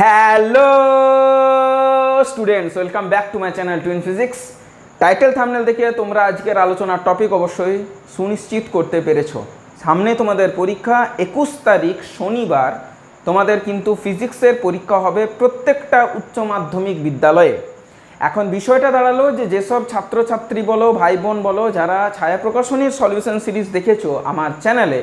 Hello students welcome back to my channel twin physics title thumbnail দেখে তোমরা আজকের আলোচনার টপিক অবশ্যই সুনিশ্চিত করতে পেরেছ। সামনে তোমাদের পরীক্ষা একুশ তারিখ শনিবার। তোমাদের কিন্তু ফিজিক্সের পরীক্ষা হবে প্রত্যেকটা উচ্চ মাধ্যমিক বিদ্যালয়ে। এখন বিষয়টা দাঁড়াল যে যেসব ছাত্রছাত্রী বলো, ভাই বোন বলো, যারা ছায়া প্রকাশনীর সলিউশন সিরিজ দেখেছ আমার চ্যানেলে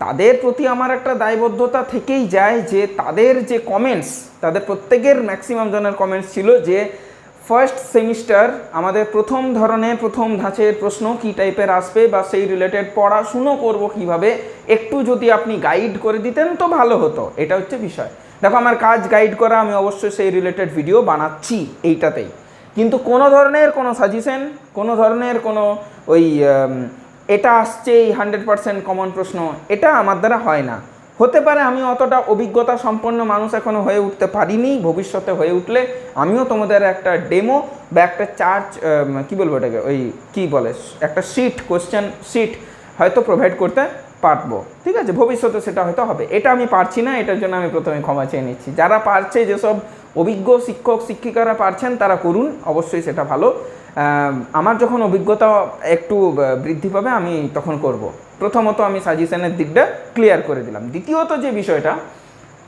তাদের প্রতি আমার একটা দায়বদ্ধতা থেকেই যায় যে তাদের যে কমেন্টস তাদের প্রত্যেকের ম্যাক্সিমাম জনের কমেন্টস ছিল যে ফার্স্ট সেমিস্টার আমাদের প্রথম ধরনের, প্রথম ধাঁচের প্রশ্ন কী টাইপের আসবে বা সেই রিলেটেড পড়াশুনো করব কীভাবে, একটু যদি আপনি গাইড করে দিতেন তো ভালো হতো। এটা হচ্ছে বিষয়। দেখো, আমার কাজ গাইড করা, আমি অবশ্যই সেই রিলেটেড ভিডিও বানাচ্ছি এইটাতেই। কিন্তু কোনো ধরনের কোনো সাজেশন কোনো ধরনের কোনো ওই উম, আসছে এই হান্ড্রেড পার্সেন্ট কমন প্রশ্ন। এটা আমার দ্বারা হয় না। হতে পারে আমি অতটা অভিজ্ঞতা সম্পন্ন মানুষ এখনও হয়ে উঠতে পারিনি ভবিষ্যতে হয়ে উঠলে আমিও তোমাদের একটা ডেমো বা একটা চার্জ কি বলব এটাকে ওই কি বলে একটা সিট কোশ্চেন সিট হয়তো প্রোভাইড করতে পারব। ঠিক আছে? ভবিষ্যতে সেটা হয়তো হবে। এটা আমি পারছি না এটার জন্য আমি প্রথমে ক্ষমা চেয়ে নিচ্ছি। যারা পারছে যেসব অভিজ্ঞ শিক্ষক শিক্ষিকারা পারছেন তারা করুন। অবশ্যই সেটা ভালো। আমার যখন অভিজ্ঞতা একটু বৃদ্ধি পাবে, আমি তখন করব। প্রথমত আমি সাজেশনের দিকটা ক্লিয়ার করে দিলাম। দ্বিতীয়ত যে বিষয়টা,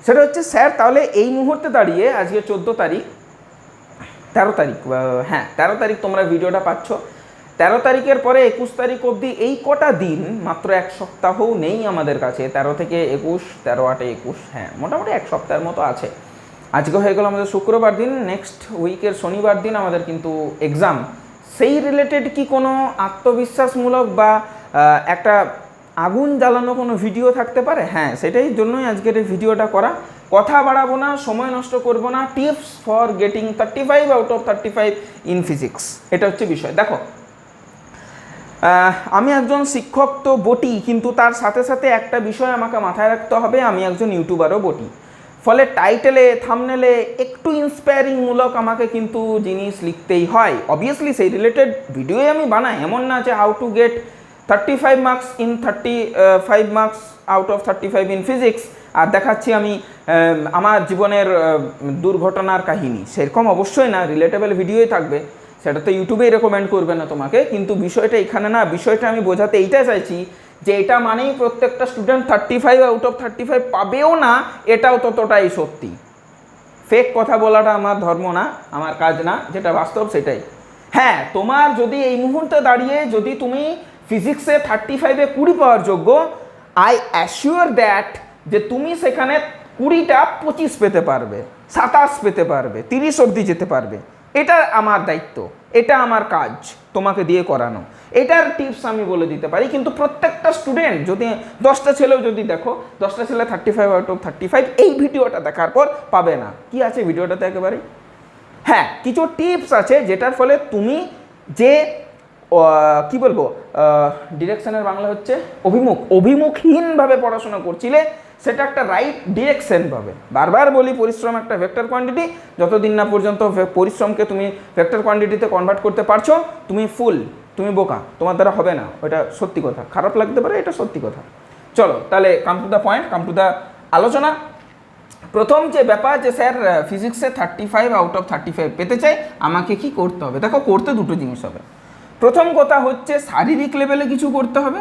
সেটা হচ্ছে, স্যার, তাহলে এই মুহূর্তে দাঁড়িয়ে আজকে চোদ্দ তারিখ, তেরো তারিখ হ্যাঁ তেরো তারিখ তোমরা ভিডিওটা পাচ্ছ। তেরো তারিখের পরে একুশ তারিখ অবধি এই কটা দিন, মাত্র এক সপ্তাহও নেই আমাদের কাছে। তেরো থেকে একুশ, তেরো আটে একুশ হ্যাঁ মোটামুটি এক সপ্তাহের মতো আছে। আজকে হয়ে গেল আমাদের শুক্রবার দিন নেক্সট উইকের শনিবার দিন আমাদের কিন্তু এক্সাম সেই রিলেটেড কি কোনো আত্মবিশ্বাসমূলক বা একটা আগুন জ্বালানো কোনো ভিডিও থাকতে পারে? হ্যাঁ সেটাই জন্যই আজকের এই ভিডিওটা করা। কথা বাড়াবো না, সময় নষ্ট করব না। Tips for getting thirty five out of thirty five in physics এটা হচ্ছে বিষয়। দেখো আমি একজন শিক্ষক তো বটি কিন্তু তার সাথে সাথে একটা বিষয় আমাকে মাথায় রাখতে হবে। আমি একজন ইউটিউবারও বটি ফলে টাইটেলে থামনেলে একটু ইন্সপায়ারিংমূলক আমাকে কিন্তু জিনিস লিখতেই হয়। অবভিয়াসলি সেই রিলেটেড ভিডিওই আমি বানাই, এমন না যে how to get thirty five marks in thirty five marks out of thirty five in physics আর দেখাচ্ছি আমি আমার জীবনের দুর্ঘটনার কাহিনী। সেরকম অবশ্যই না রিলেটেবল ভিডিওই থাকবে। সেটা তো ইউটিউবেই রেকমেন্ড করবে না তোমাকে, কিন্তু বিষয়টা এখানে না, বিষয়টা আমি বোঝাতে এইটা চাইছি যে এটা মানেই প্রত্যেকটা student thirty five out of thirty five পাবেও না, এটাও ততটাই সত্যি। ফেক কথা বলাটা আমার ধর্ম না, আমার কাজ না, যেটা বাস্তব সেটাই। হ্যাঁ তোমার যদি এই মুহূর্তে দাঁড়িয়ে যদি তুমি ফিজিক্সে থার্টি ফাইভে কুড়ি পাওয়ার যোগ্য আই অ্যাসিওর দ্যাট যে তুমি সেখানে কুড়িটা পঁচিশ পেতে পারবে, সাতাশ পেতে পারবে, তিরিশ অবধি যেতে পারবে। এটা আমার দায়িত্ব, এটা আমার কাজ, তোমাকে দিয়ে করানো। এটার টিপস আমি বলে দিতে পারি, কিন্তু প্রত্যেকটা স্টুডেন্ট যদি, দশটা ছেলেও যদি দেখো, দশটা ছেলে thirty five out of thirty five এই ভিডিওটা দেখার পর পাবে না। কি আছে ভিডিওটাতে একেবারে হ্যাঁ কিছু টিপস আছে যেটার ফলে তুমি যে কি বলব ডিরেকশনের বাংলা হচ্ছে অভিমুখ। অভিমুখহীনভাবে পড়াশোনা করছিলে সেটা একটা রাইট ডিরেকশন পাবে। বারবার বলি, পরিশ্রম একটা ভেক্টর কোয়ান্টিটি যতদিন না পর্যন্ত পরিশ্রমকে তুমি ভেক্টর কোয়ান্টিটিতে কনভার্ট করতে পারছ, তুমি ফুল তুমি বোকা, তোমার দ্বারা হবে না। ওটা সত্যি কথা। খারাপ লাগতে পারে, এটা সত্যি কথা। চলো, তাহলে come to the point come to the আলোচনা। প্রথম যে ব্যাপার যে স্যার ফিজিক্সে thirty five out of thirty five পেতে চাই আমাকে কি করতে হবে? দেখো, করতে দুটো জিনিস হবে। প্রথম কথা হচ্ছে, শারীরিক লেভেলে কিছু করতে হবে,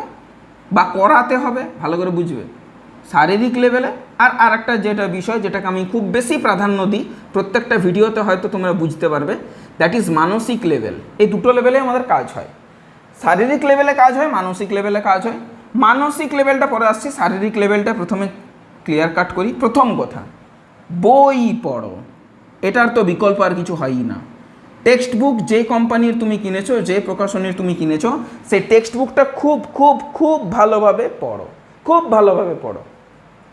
বা করাতে হবে, ভালো করে বুঝবে। শারীরিক লেভেলে আর আর একটা যেটা বিষয় যেটাকে আমি খুব বেশি প্রাধান্য দিই, প্রত্যেকটা ভিডিওতে হয়তো তোমরা বুঝতে পারবে দ্যাট ইজ মানসিক লেভেল এই দুটো লেভেলে আমাদের কাজ হয়। শারীরিক লেভেলে কাজ হয়, মানসিক লেভেলে কাজ হয়। মানসিক লেভেলটা পরে আসছি, শারীরিক লেভেলটা প্রথমে ক্লিয়ার কাট করি। প্রথম কথা, বই পড়ো। এটার তো বিকল্প আর কিছু হয়ই না। টেক্সট বুক যে কোম্পানির তুমি কিনেছো, যে প্রকাশনীর তুমি কিনেছো, সেই টেক্সট বুকটা খুব খুব খুব ভালোভাবে পড়ো। খুব ভালোভাবে পড়ো।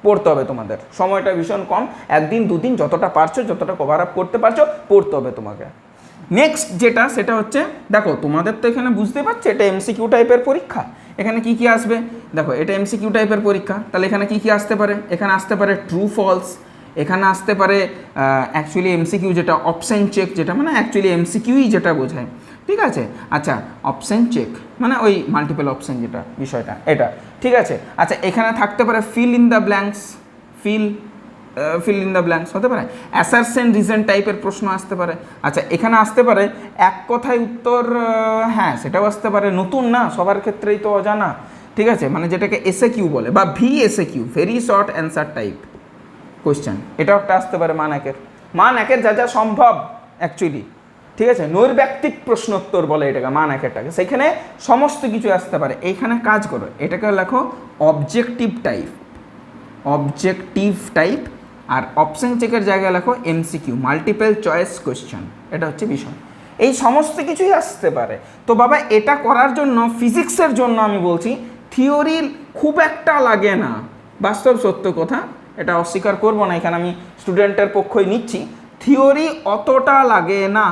পড়তে হবে তোমাদের। সময়টা ভীষণ কম। একদিন, দুদিন যতটা পারছ, যতটা কভার আপ করতে পারছ, পড়তে হবে তোমাকে। নেক্সট যেটা, সেটা হচ্ছে, দেখো, তোমাদের তো এখানে বুঝতে পারছ, এটা এমসিকিউ টাইপের পরীক্ষা। এখানে কি কি আসবে? দেখো, এটা এমসিকিউ টাইপের পরীক্ষা। তাহলে এখানে কি কি আসতে পারে? এখানে আসতে পারে ট্রু ফলস এখানে আসতে পারে অ্যাকচুয়ালি এমসিকিউ যেটা অপশন চেক যেটা মানে অ্যাকচুয়ালি এমসিকিউই যেটা বোঝায়। ঠিক আছে? আচ্ছা অপশন চেক মানে ওই মাল্টিপল অপশান যেটা, বিষয়টা, এটা। ঠিক আছে? আচ্ছা এখানে থাকতে পারে fill in the blanks fill fill in the blanks হতে পারে। অ্যাসারসেন রিজন টাইপের প্রশ্ন আসতে পারে। আচ্ছা এখানে আসতে পারে, এক কথায় উত্তর হ্যাঁ সেটাও আসতে পারে। নতুন না, সবার ক্ষেত্রেই তো অজানা। ঠিক আছে? মানে যেটাকে এসে কিউ বলে, বা V S A Q very short answer type question এটাও একটা আসতে পারে মান একের মান একের যা যা সম্ভব অ্যাকচুয়ালি ঠিক আছে? নৈর্ব্যক্তিক প্রশ্নোত্তর বলে এটাকে মান একেরটাকে সেখানে সমস্ত কিছু আসতে পারে। এইখানে কাজ করো। এটাকে লেখো অবজেক্টিভ টাইপ অবজেক্টিভ টাইপ আর অপশন চেকের জায়গায় লেখো এমসিকিউ মাল্টিপল চয়েস কোয়েশ্চেন এটা হচ্ছে বিষয়। এই সমস্ত কিছুই আসতে পারে। তো বাবা, এটা করার জন্য ফিজিক্সের জন্য আমি বলছি থিওরি খুব একটা লাগে না। বাস্তব সত্য কথা। এটা অস্বীকার করব না, এখানে আমি স্টুডেন্টের পক্ষই নিচ্ছি। থিওরি অতটা লাগে না,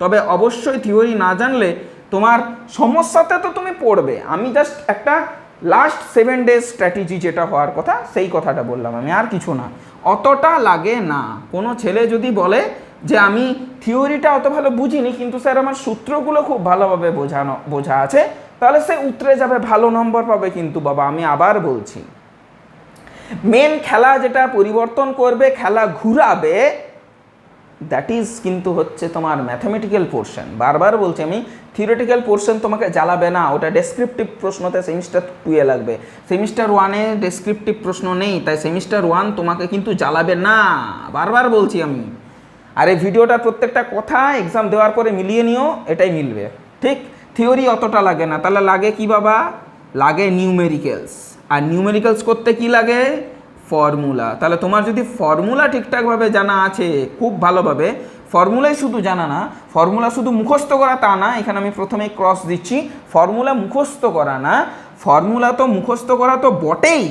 তবে অবশ্যই থিওরি না জানলে তোমার সমস্যাতে তো তুমি পড়বে। আমি জাস্ট একটা লাস্ট সেভেন ডেজ স্ট্র্যাটেজি যেটা হওয়ার কথা, সেই কথাটা বললাম আমি, আর কিছু না। অতটা লাগে না। কোনো ছেলে যদি বলে যে আমি থিওরিটা অত ভালো বুঝিনি, কিন্তু স্যার আমার সূত্রগুলো খুব ভালোভাবে বোঝানো, বোঝা আছে, তাহলে সে উতরে যাবে, ভালো নম্বর পাবে কিন্তু, বাবা, আমি আবার বলছি। মেন খেলা যেটা পরিবর্তন করবে, খেলা ঘুরাবে দ্যাট ইজ কিন্তু হচ্ছে তোমার ম্যাথামেটিক্যাল পোর্শন বারবার বলছি আমি থিওরিটিক্যাল পোর্শন তোমাকে জ্বালাবে না, ওটা ডেসক্রিপটিভ প্রশ্নতে সেমিস্টার টুয়ে লাগবে। সেমিস্টার ওয়ানে ডেসক্রিপটিভ প্রশ্ন নেই, তাই সেমিস্টার ওয়ান তোমাকে কিন্তু জ্বালাবে না। বারবার বলছি আমি। আর এই ভিডিওটার প্রত্যেকটা কথা এক্সাম দেওয়ার পরে মিলিয়ে নিও, এটাই মিলবে। ঠিক? থিওরি অতটা লাগে না। তাহলে লাগে কি বাবা? লাগে নিউমেরিক্যালস আর নিউমেরিক্যালস করতে কি লাগে? ফর্মুলা তাহলে তোমার যদি ফর্মুলা ঠিকঠাকভাবে জানা আছে, খুব ভালোভাবে ফর্মুলাই শুধু জানা না ফর্মুলা শুধু মুখস্থ করা তা না, এখানে আমি প্রথমেই ক্রস দিচ্ছি ফর্মুলা মুখস্থ করা না ফর্মুলা তো মুখস্থ করা তো বটেই।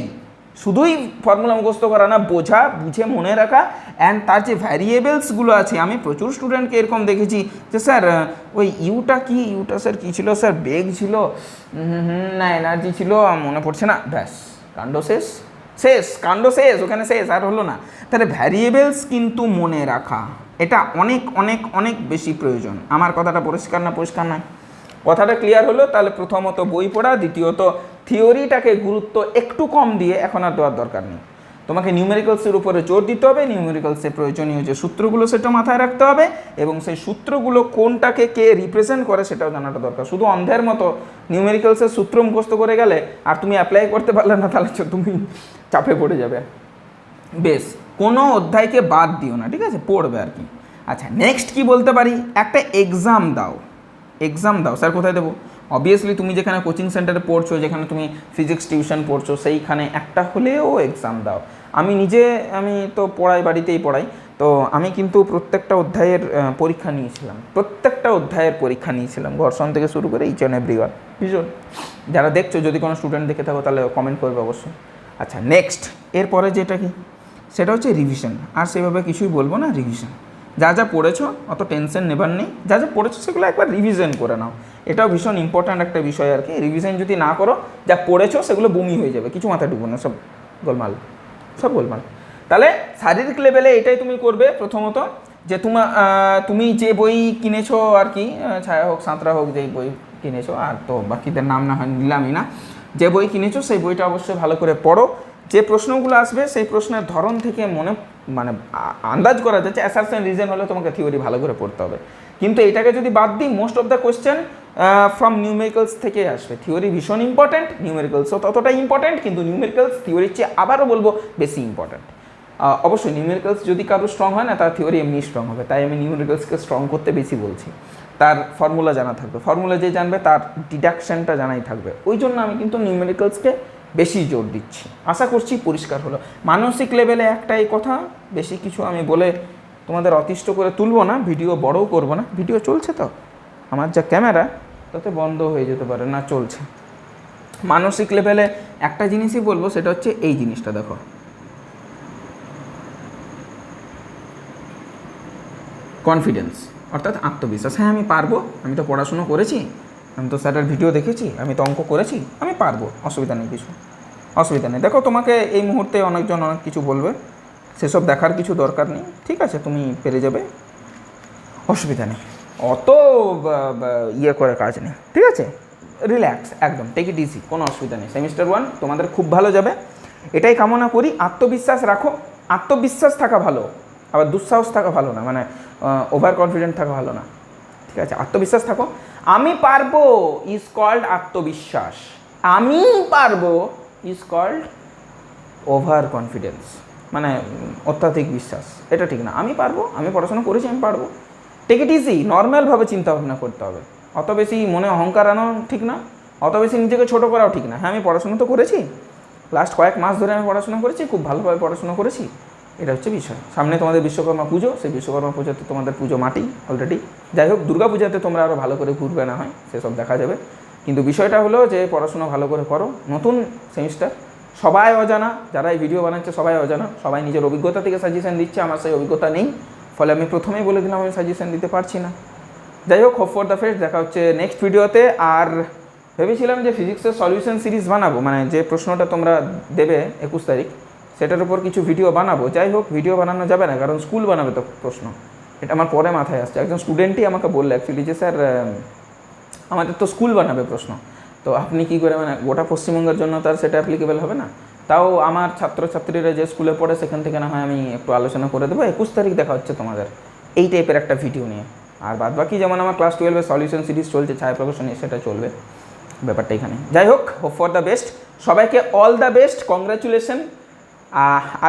শুধুই ফর্মুলা মুখস্থ করা না, বোঝা, বুঝে মনে রাখা অ্যান্ড তার যে ভ্যারিয়েবলসগুলো আছে, আমি প্রচুর স্টুডেন্টকে এরকম দেখেছি যে, স্যার ওই ইউটা কি? ইউটা স্যার, কী ছিল? স্যার বেগ ছিল। না এনার্জি ছিল, মনে পড়ছে না। ব্যাস, কাণ্ড শেষ। শেষ, কাণ্ড শেষ, ওখানে শেষ, আর হলো না। তাহলে ভ্যারিয়েবলস কিন্তু মনে রাখা, এটা অনেক অনেক অনেক বেশি প্রয়োজন। আমার কথাটা পরিষ্কার না পরিষ্কার নয়? কথাটা ক্লিয়ার হলো? তাহলে প্রথমত বই পড়া, দ্বিতীয়ত থিওরিটাকে গুরুত্ব একটু কম দিয়ে এখন আর দেওয়ার দরকার নেই। তোমাকে নিউমেরিক্যালসের উপরে জোর দিতে হবে নিউমেরিক্যালসের প্রয়োজনীয় যে সূত্রগুলো সেটা মাথায় রাখতে হবে এবং সেই সূত্রগুলো কোনটাকে কে রিপ্রেজেন্ট করে সেটাও জানাটা দরকার। শুধু অন্ধের মতো নিউমেরিক্যালসের সূত্র মুখস্থ করে গেলে আর তুমি অ্যাপ্লাই করতে পারলে না, তাহলে তুমি চাপে পড়ে যাবে। বেশ, কোনো অধ্যায়কে বাদ দিও না, ঠিক আছে? পড়বে আর কি। আচ্ছা নেক্সট কি বলতে পারি? একটা এক্সাম দাও। এক্সাম দাও স্যার কোথায় দেবো? অবভিয়াসলি তুমি যেখানে কোচিং সেন্টারে পড়ছো, যেখানে তুমি ফিজিক্স টিউশন পড়ছো, সেইখানে একটা হলেও এক্সাম দাও। আমি নিজে, আমি তো পড়াই, বাড়িতেই পড়াই, তো আমি কিন্তু প্রত্যেকটা অধ্যায়ের পরীক্ষা নিয়েছিলাম। প্রত্যেকটা অধ্যায়ের পরীক্ষা নিয়েছিলাম, ঘর্ষণ থেকে শুরু করে ইচ অ্যান্ড এভরি ভীষণ যারা দেখছ, যদি কোনো স্টুডেন্ট দেখে থাকো, তাহলে কমেন্ট করবে অবশ্যই। আচ্ছা নেক্সট এরপরে যেটা কি? সেটা হচ্ছে রিভিশন আর সেভাবে কিছুই বলব না রিভিশন যা যা পড়েছো, অত টেনশন নেবার নেই। যা যা পড়েছো, সেগুলো একবার রিভিশন করে নাও। এটাও ভীষণ ইম্পর্ট্যান্ট একটা বিষয় আর কি। রিভিশন যদি না করো, যা পড়েছো সেগুলো বমি হয়ে যাবে, কিছু মাথায় ডুবো না, সব গোলমাল সব গোলমাল। তাহলে শারীরিক লেভেলে এটাই তুমি করবে প্রথমত, যে তোমা তুমি যে বই কিনেছো আর কি ছায়া হোক, সাঁতরা হোক, যেই বই কিনেছো, আর তো বাকিদের নাম না হয় নিলামই না, যে বই কিনেছো সেই বইটা অবশ্যই ভালো করে পড়ো। যে প্রশ্নগুলো আসবে সেই প্রশ্নের ধরন থেকে মনে মানে আন্দাজ করা যাচ্ছে অ্যাসারশন রিজন হলে তোমাকে থিওরি ভালো করে পড়তে হবে। কিন্তু এটাকে যদি বাদ দিই most of the question from numericals থেকে আসবে। থিওরি ভীষণ ইম্পর্ট্যান্ট নিউমেরিক্যালসও ততটাই ইম্পর্ট্যান্ট কিন্তু নিউমেরিক্যালস থিওরির চেয়ে আবারও বলব বেশি ইম্পর্ট্যান্ট অবশ্যই নিউমেরিক্যালস যদি কারও স্ট্রং হয় না, তার থিওরি এমনি স্ট্রং হবে। তাই আমি নিউমেরিক্যালসকে স্ট্রং করতে বেশি বলছি। তার ফর্মুলা জানা থাকবে। ফর্মুলা যে জানবে, তার ডিডাকশনটা জানাই থাকবে। ওই জন্য আমি কিন্তু নিউমেরিক্যালসকে বেশি জোর দিচ্ছি। আশা করছি পরিষ্কার হলো। মানসিক লেভেলে একটাই কথা, বেশি কিছু আমি বলে তোমাদের অতিষ্ঠ করে তুলবো না, ভিডিও বড়ও করব না। ভিডিও চলছে তো। আমার যা ক্যামেরা তাতে বন্ধ হয়ে যেতে পারে, না চলছে। মানসিক লেভেলে একটা জিনিসই বলব, সেটা হচ্ছে এই জিনিসটা দেখো। কনফিডেন্স অর্থাৎ আত্মবিশ্বাস। হ্যাঁ আমি পারব, আমি তো পড়াশুনো করেছি, আমি তো স্যারের ভিডিও দেখেছি, আমি তো অঙ্ক করেছি, আমি পারব, অসুবিধা নেই কিছু। অসুবিধা নেই। দেখো, তোমাকে এই মুহূর্তে অনেকজন অনেক কিছু বলবে, সেসব দেখার কিছু দরকার নেই, ঠিক আছে, তুমি পেরে যাবে, অসুবিধা নেই। অত ইয়ে করে কাজ নেই। ঠিক আছে? রিল্যাক্স একদম। টেক ইট ইজি কোনো অসুবিধা নেই। সেমিস্টার ওয়ান তোমাদের খুব ভালো যাবে। এটাই কামনা করি, আত্মবিশ্বাস রাখো। আত্মবিশ্বাস থাকা ভালো। আবার দুঃসাহস থাকা ভালো না মানে ওভার কনফিডেন্ট থাকা ভালো না। ঠিক আছে? আত্মবিশ্বাস থাকো। আমি পারব ইজ কল্ড আত্মবিশ্বাস। আমি পারব ইজ কল্ড ওভার কনফিডেন্স মানে অত্যাধিক বিশ্বাস। এটা ঠিক না। আমি পারব, আমি পড়াশোনা করেছি, আমি পারব। টেক ইট ইজি নর্মালভাবে চিন্তা ভাবনা করতে হবে। অত বেশি মনে অহংকার আনো ঠিক না, অত বেশি নিজেকে ছোট করাও ঠিক না। হ্যাঁ আমি পড়াশোনা তো করেছি লাস্ট কয়েক মাস ধরে আমি পড়াশোনা করেছি, খুব ভালোভাবে পড়াশোনা করেছি, এটা হচ্ছে বিষয়। সামনে তোমাদের বিশ্বকর্মা পুজো, সেই বিশ্বকর্মা পুজোতে তোমাদের পুজো মাটি অলরেডি যাই হোক, দুর্গা পূজাতে তোমরা আরও ভালো করে ঘুরবে না হয় সেসব দেখা যাবে। কিন্তু বিষয়টা হলো যে, পড়াশোনা ভালো করে করো। নতুন সেমিস্টার সবাই অজানা, যারা এই ভিডিও বানাচ্ছে সবাই অজানা, সবাই নিজের অভিজ্ঞতা থেকে সাজেশন দিচ্ছে, আমার সেই অভিজ্ঞতা নেই। ফলে আমি প্রথমেই বলে দিলাম, আমি সাজেশন দিতে পারছি না। যাই হোক হোপ ফর দ্য ফেস্ট দেখা হচ্ছে নেক্সট ভিডিওতে আর ভেবেছিলাম যে ফিজিক্সের সলিউশন সিরিজ বানাবো মানে যে প্রশ্নটা তোমরা দেবে একুশ তারিখ, সেটার উপর কিছু ভিডিও বানাবো। যাই হোক ভিডিও বানানো যাবে না, কারণ স্কুল বানাবে তো প্রশ্ন। এটা আমার পরে মাথায় আসছে। একজন স্টুডেন্টই আমাকে বলল অ্যাকচুয়ালি যে, স্যার আমাদের তো স্কুল বানাবে প্রশ্ন। তো আপনি কি করে মানে গোটা পশ্চিমবঙ্গের জন্য তার সেটা অ্যাপ্লিকেবল হবে না? তাও আমার ছাত্রছাত্রীরা যে স্কুলে পড়ে সেখান থেকে না হয় আমি একটু আলোচনা করে দেবো। একুশ তারিখ দেখা হচ্ছে তোমাদের এই টাইপের একটা ভিডিও নিয়ে। আর বাদ বাকি যেমন আমার ক্লাস টুয়েলভে সলিউশন সিরিজ চলছে, ছায়া প্রকাশন, সেটা চলবে। ব্যাপারটা এখানে। যাই হোক হোপ ফর দ্য বেস্ট সবাইকে অল দ্য বেস্ট কংগ্রাচুলেশন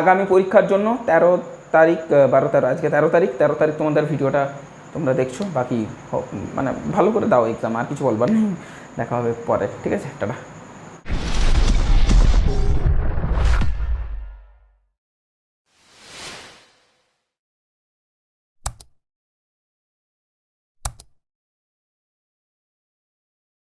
আগামী পরীক্ষার জন্য তেরো তারিখ বারো তেরো, আজকে তেরো তারিখ। তেরো তারিখ তোমাদের ভিডিওটা তোমরা দেখছ। বাকি মানে ভালো করে দাও এক্সাম আর কিছু বলবার নেই। দেখা হবে পরে। ঠিক আছে, টাটা।